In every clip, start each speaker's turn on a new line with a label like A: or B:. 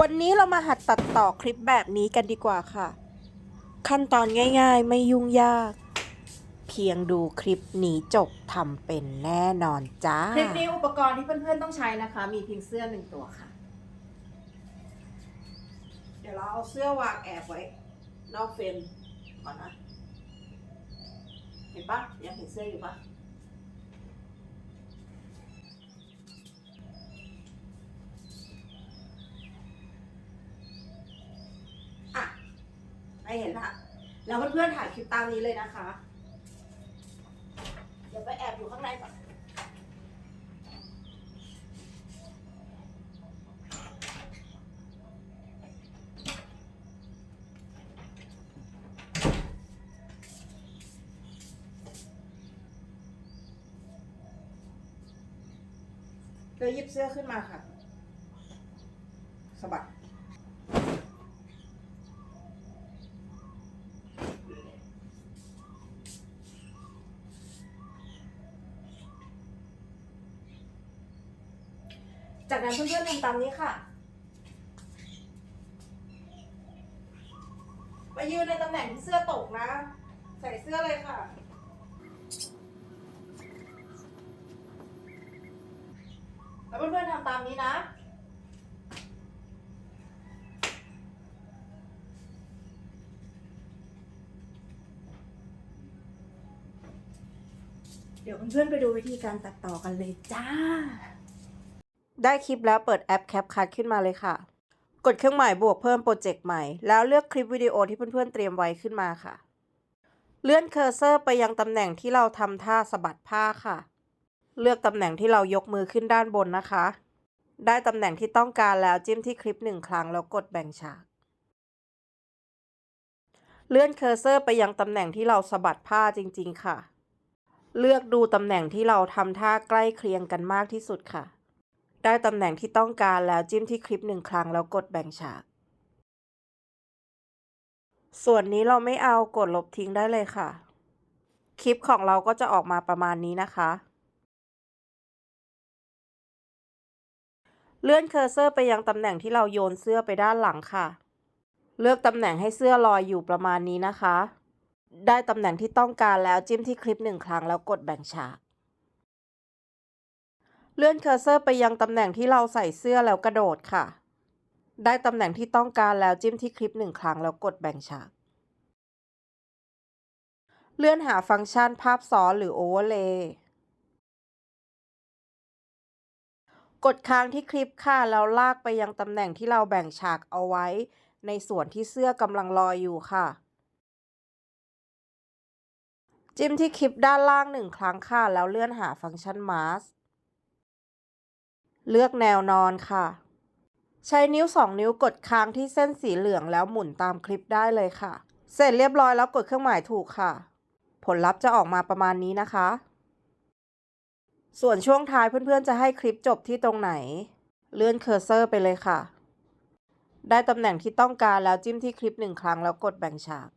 A: วันนี้เรามาหัดตัดต่อคลิปแบบนี้กันดีกว่าค่ะ ขั้นตอนง่ายๆไม่ยุ่งยาก เพียงดูคลิปนี้จบทำเป็นแน่นอนจ้า
B: คลิปนี้อุปกรณ์ที่เพื่อนๆต้องใช้นะคะ มีเพียงเสื้อหนึ่งตัวค่ะ
A: เดี๋ยวเราเอาเสื้อวางแอบไว้ นอกเฟรมก่อนนะ เห็นปะยังเห็นเสื้ออยู่ปะ ไม่เห็นละแล้วเพื่อนๆถ่ายคลิปตามนี้เลยนะคะ เดี๋ยวไปแอบอยู่ข้างในก่อนเลยหยิบเสื้อขึ้นมาค่ะสะบัด จากนั้นเพื่อนๆทำตามนี้ค่ะไปยืนในตำแหน่งที่เสื้อตกนะ ใส่เสื้อเลยค่ะ แล้วเพื่อนๆทำตามนี้นะเดี๋ยวเพื่อนๆไปดูวิธีการตัดต่อกันเลยจ้า ได้คลิปแล้วเปิดแอป CapCut ขึ้นมาเลยค่ะ กดเครื่องหมายบวกเพิ่มโปรเจกต์ใหม่ แล้วเลือกคลิปวิดีโอที่เพื่อนๆเตรียมไว้ขึ้นมาค่ะ เลื่อนเคอร์เซอร์ไปยังตำแหน่งที่เราทำท่าสะบัดผ้าค่ะ เลือกตำแหน่งที่เรายกมือขึ้นด้านบนนะคะ ได้ตำแหน่งที่ต้องการแล้วจิ้มที่คลิปหนึ่งครั้งแล้วกดแบ่งฉาก เลื่อนเคอร์เซอร์ไปยังตำแหน่งที่เราสะบัดผ้าจริง ๆ ค่ะ เลือกดูตำแหน่งที่เราทำท่าใกล้เคียงกันมากที่สุดค่ะ ได้ตำแหน่งที่ต้องการแล้วจิ้มที่คลิปหนึ่งครั้งแล้วกดแบ่งฉาก ส่วนนี้เราไม่เอากดลบทิ้งได้เลยค่ะ คลิปของเราก็จะออกมาประมาณนี้นะคะ เลื่อนเคอร์เซอร์ไปยังตำแหน่งที่เราโยนเสื้อไปด้านหลังค่ะ เลือกตำแหน่งให้เสื้อลอยอยู่ประมาณนี้นะคะ ได้ตำแหน่งที่ต้องการแล้วจิ้มที่คลิปหนึ่งครั้งแล้วกดแบ่งฉาก เลื่อนเคอร์เซอร์ไปยังตำแหน่งที่เราใส่เสื้อแล้วกระโดดค่ะ ได้ตำแหน่งที่ต้องการแล้วจิ้มที่คลิปหนึ่งครั้งแล้วกดแบ่งฉาก เลื่อนหาฟังก์ชันภาพซ้อนหรือ Overlay กดค้างที่คลิปค่ะแล้วลากไปยังตำแหน่งที่เราแบ่งฉากเอาไว้ ในส่วนที่เสื้อกำลังลอยอยู่ค่ะ จิ้มที่คลิปด้านล่างหนึ่งครั้งค่ะแล้วเลื่อนหาฟังก์ชัน Mask เลือกแนวนอนค่ะ ใช้นิ้ว 2 นิ้วกดค้างที่เส้นสีเหลืองแล้วหมุนตามคลิปได้เลยค่ะ เสร็จเรียบร้อยแล้วกดเครื่องหมายถูกค่ะ ผลลัพธ์จะออกมาประมาณนี้นะคะ ส่วนช่วงท้ายเพื่อนๆ จะให้คลิปจบที่ตรงไหน เลื่อนเคอร์เซอร์ไปเลยค่ะ ได้ตำแหน่งที่ต้องการแล้วจิ้มที่คลิปหนึ่งครั้งแล้วกดแบ่งฉาก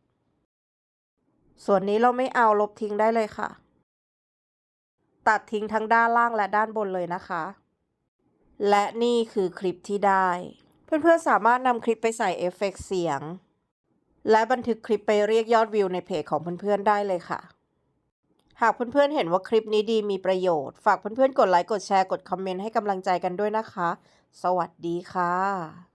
A: ส่วนนี้เราไม่เอาลบทิ้งได้เลยค่ะ ตัดทิ้งทั้งด้านล่างและด้านบนเลยนะคะ และนี่คือคลิปที่ได้ เพื่อนๆสามารถนำคลิปไปใส่เอฟเฟกต์เสียง และบันทึกคลิปไปเรียกยอดวิวในเพจของเพื่อนๆได้เลยค่ะ หากเพื่อนๆเห็นว่าคลิปนี้ดีมีประโยชน์ ฝากเพื่อนๆกดไลค์กดแชร์กดคอมเมนต์ให้กำลังใจกันด้วยนะคะ สวัสดีค่ะ